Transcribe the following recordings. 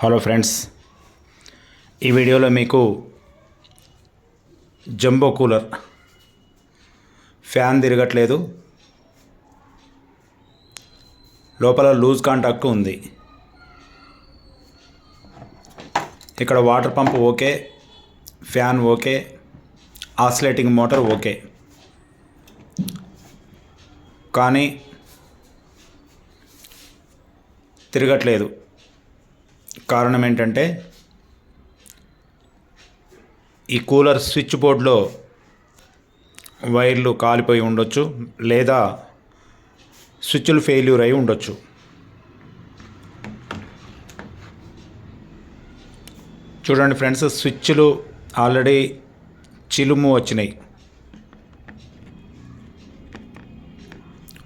Hello friends ఈ వీడియోలో మీకు జంబో కూలర్ ఫ్యాన్ తిరగట్లేదు. లోపల లూజ్ కాంటాక్ట్ ఉంది. ఇక్కడ water pump okay fan okay oscillating motor okay. కానీ తిరగట్లేదు. కారణం ఏంటంటే ఈ కూలర్ స్విచ్ బోర్డ్లో వైర్లు కాలిపోయి ఉండొచ్చు లేదా స్విచ్లు ఫెయిల్యూర్ అయి ఉండొచ్చు. చూడండి ఫ్రెండ్స్ స్విచ్లు ఆల్రెడీ చిలుము వచ్చినాయి.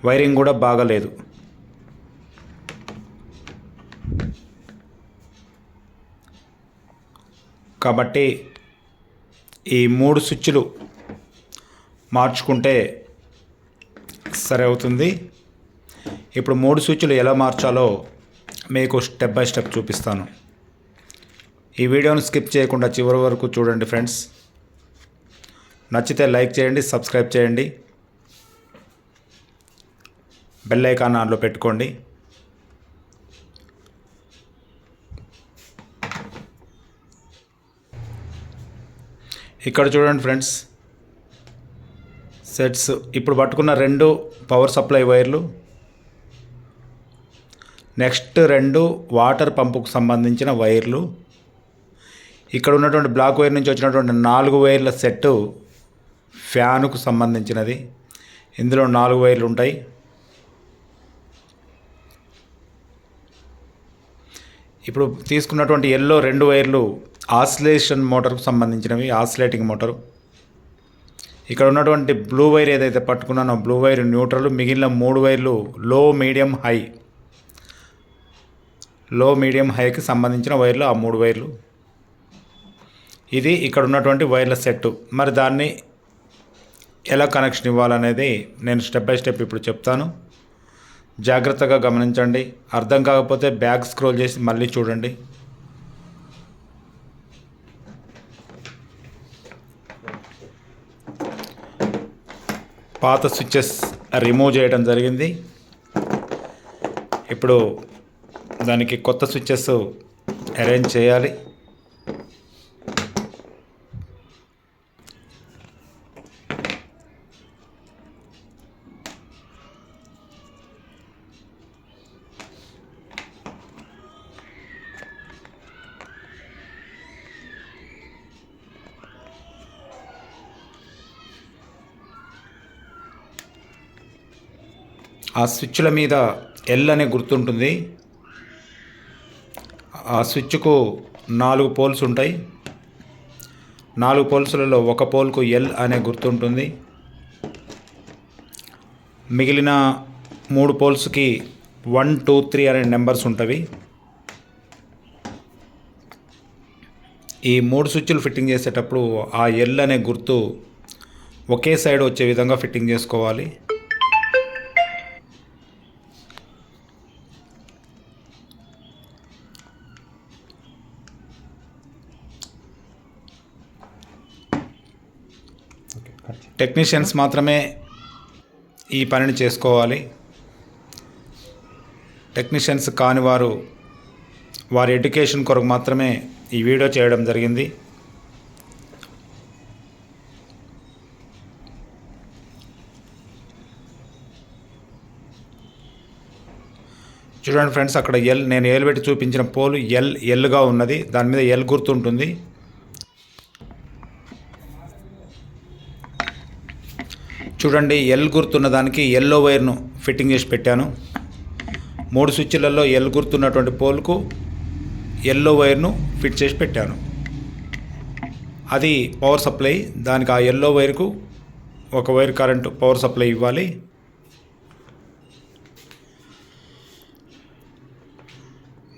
వైరింగ్ కూడా బాగలేదు. కాబట్టి ఈ మూడు స్విచ్లు మార్చుకుంటే సరే అవుతుంది. ఇప్పుడు మూడు స్విచ్లు ఎలా మార్చాలో మీకు స్టెప్ బై స్టెప్ చూపిస్తాను. ఈ వీడియోను స్కిప్ చేయకుండా చివరి వరకు చూడండి ఫ్రెండ్స్. నచ్చితే లైక్ చేయండి సబ్స్క్రైబ్ చేయండి. బెల్ ఐకాన్ ఆన్లో పెట్టుకోండి. ఇక్కడ చూడండి ఫ్రెండ్స్. సెట్స్ ఇప్పుడు పట్టుకున్న రెండు పవర్ సప్లై వైర్లు నెక్స్ట్ రెండు వాటర్ పంపుకు సంబంధించిన వైర్లు ఇక్కడ ఉన్నటువంటి బ్లాక్ వైర్ నుంచి వచ్చినటువంటి నాలుగు వైర్ల సెట్ ఫ్యానుకు సంబంధించినది. ఇందులో నాలుగు వైర్లు ఉంటాయి. ఇప్పుడు తీసుకున్నటువంటి ఎల్లో రెండు వైర్లు ఆసిలేషన్ మోటార్కు సంబంధించినవి ఆసిలేటింగ్ మోటారు. ఇక్కడ ఉన్నటువంటి బ్లూ వైర్ ఏదైతే పట్టుకున్నానో బ్లూ వైర్ న్యూట్రల్ మిగిలిన మూడు వైర్లు low medium high. Low medium హైకి సంబంధించిన వైర్లు ఆ మూడు వైర్లు. ఇది ఇక్కడ ఉన్నటువంటి వైర్ల సెట్ మరి దాన్ని ఎలా కనెక్షన్ ఇవ్వాలనేది నేను స్టెప్ బై స్టెప్ ఇప్పుడు చెప్తాను. జాగ్రత్తగా గమనించండి. అర్థం కాకపోతే బ్యాక్ స్క్రోల్ చేసి మళ్ళీ చూడండి. పాత స్విచ్చెస్ రిమూవ్ చేయడం జరిగింది. ఇప్పుడు దానికి కొత్త స్విచ్చెస్ అరేంజ్ చేయాలి. ఆ స్విచ్ల మీద ఎల్ అనే గుర్తుంటుంది. ఆ స్విచ్కు నాలుగు పోల్స్ ఉంటాయి. నాలుగు పోల్స్లలో ఒక పోల్కు ఎల్ అనే గుర్తుంటుంది. మిగిలిన మూడు పోల్స్కి వన్ టూ త్రీ అనే నెంబర్స్ ఉంటవి. ఈ మూడు స్విచ్లు ఫిట్టింగ్ చేసేటప్పుడు ఆ ఎల్ అనే గుర్తు ఒకే సైడ్ వచ్చే విధంగా ఫిట్టింగ్ చేసుకోవాలి. టెక్నీషియన్స్ మాత్రమే ఈ పనిని చేసుకోవాలి. టెక్నీషియన్స్ కాని వారు వారి ఎడ్యుకేషన్ కొరకు మాత్రమే ఈ వీడియో చేయడం జరిగింది. చూడండి ఫ్రెండ్స్ అక్కడ ఎల్ నేను ఏలు పెట్టి చూపించిన పోలు ఎల్ ఎల్గా ఉన్నది. దాని మీద ఎల్ గుర్తు చూడండి ఎల్ గుర్తున్న దానికి ఎల్లో వైర్ను ఫిట్టింగ్ చేసి పెట్టాను. మూడు స్విచ్లలో ఎల్ గుర్తున్నటువంటి పోల్కు ఎల్లో వైర్ను ఫిట్ చేసి పెట్టాను. అది పవర్ సప్లై దానికి ఆ ఎల్లో వైర్కు ఒక వైర్ కరెంటు పవర్ సప్లై ఇవ్వాలి.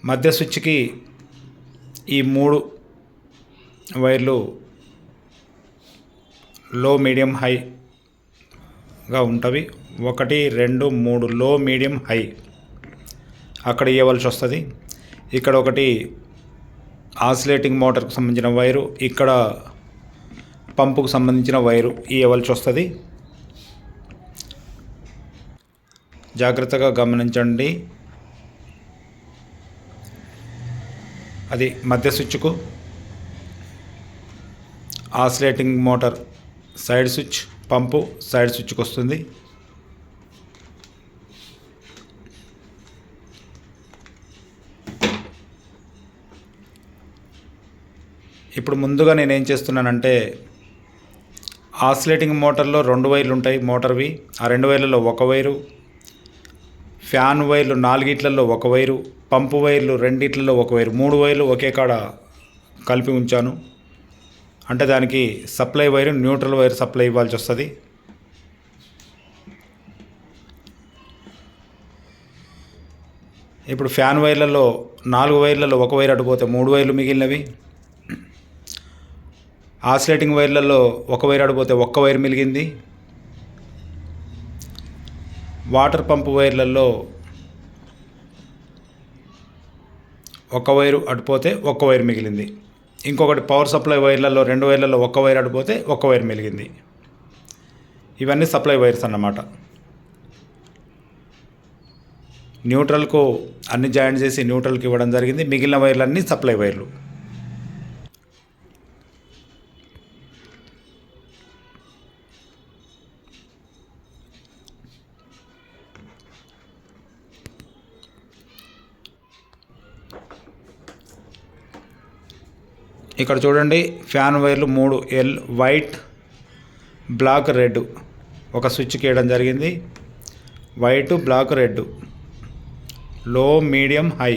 మధ్య స్విచ్కి ఈ మూడు వైర్లు లో మీడియం హై గా ఉంటవి. ఒకటి రెండు మూడు లో మీడియం హై. అక్కడ ఇవ్వవలసి వస్తుంది? ఇక్కడ ఒకటి ఆసిలేటింగ్ మోటార్కు సంబంధించిన వైరు ఇక్కడ పంపుకు సంబంధించిన వైరు ఇవ్వవలసి వస్తుంది? జాగ్రత్తగా గమనించండి. అది మధ్య స్విచ్కు. Oscillating motor side switch. Pump side స్విచ్కి వస్తుంది. ఇప్పుడు ముందుగా నేను ఏం చేస్తున్నానంటే ఆసిలేటింగ్ మోటార్లో రెండు వైర్లు ఉంటాయి మోటార్వి. ఆ రెండు వైర్లలో ఒక వైరు ఫ్యాన్ వైర్లు నాలుగిట్లలో ఒక వైరు పంపు వైర్లు రెండిట్లలో ఒక వైరు. మూడు వైర్లు ఒకే కాడ కలిపి ఉంచాను. అంటే దానికి supply wire neutral wire supply ఇవ్వాల్సి వస్తుంది. ఇప్పుడు ఫ్యాన్ వైర్లలో నాలుగు వైర్లలో ఒక వైర్ అడిపోతే మూడు వైర్లు మిగిలినవి. ఆసిలేటింగ్ వైర్లలో ఒక వైర్ అడిపోతే ఒక్క వైర్ మిగిలింది. వాటర్ పంప్ వైర్లలో ఒక వైరు అడిపోతే ఒక్క వైర్ మిగిలింది. ఇంకొకటి పవర్ సప్లై వైర్లలో రెండు వైర్లలో ఒక్క వైర్ అడిపోతే ఒక్క వైర్ మెలిగింది. ఇవన్నీ సప్లై వైర్స్ అన్నమాట. న్యూట్రల్కు అన్ని జాయింట్ చేసి న్యూట్రల్కి ఇవ్వడం జరిగింది. మిగిలిన వైర్లన్నీ సప్లై వైర్లు ఇక్కడ చూడండి ఫ్యాన్ వైర్లు మూడు ఎల్ వైట్ బ్లాక్ రెడ్ ఒక స్విచ్కి వేయడం జరిగింది. వైట్ బ్లాక్ రెడ్లో మీడియం హై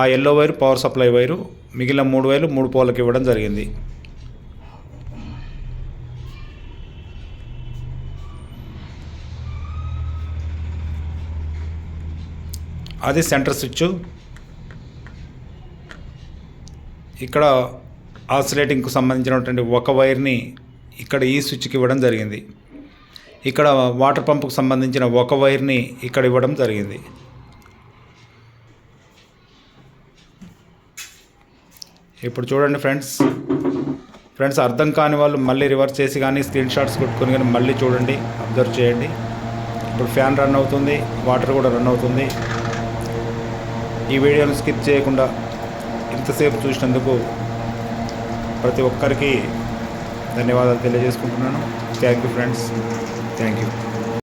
ఆ yellow wire power supply wire మిగిలిన మూడు వైర్లు మూడు పోలకి ఇవ్వడం జరిగింది. అది సెంటర్ స్విచ్ ఇక్కడ ఆసిలేటింగ్కు సంబంధించినటువంటి ఒక వైర్ని ఇక్కడ ఈ స్విచ్కి ఇవ్వడం జరిగింది. ఇక్కడ వాటర్ పంప్కు సంబంధించిన ఒక వైర్ని ఇక్కడ ఇవ్వడం జరిగింది. ఇప్పుడు చూడండి ఫ్రెండ్స్. ఫ్రెండ్స్ అర్థం కాని వాళ్ళు మళ్ళీ రివర్స్ చేసి కానీ స్క్రీన్ షాట్స్ కొట్టుకొని కానీ మళ్ళీ చూడండి. అబ్జర్వ్ చేయండి. ఇప్పుడు ఫ్యాన్ రన్ అవుతుంది వాటర్ కూడా రన్ అవుతుంది. ఈ వీడియోని స్కిప్ చేయకుండా ఇంతసేపు చూసినందుకు ప్రతి ఒక్కరికి ధన్యవాదాలు తెలియజేసుకుంటున్నాను. Thank you friends thank you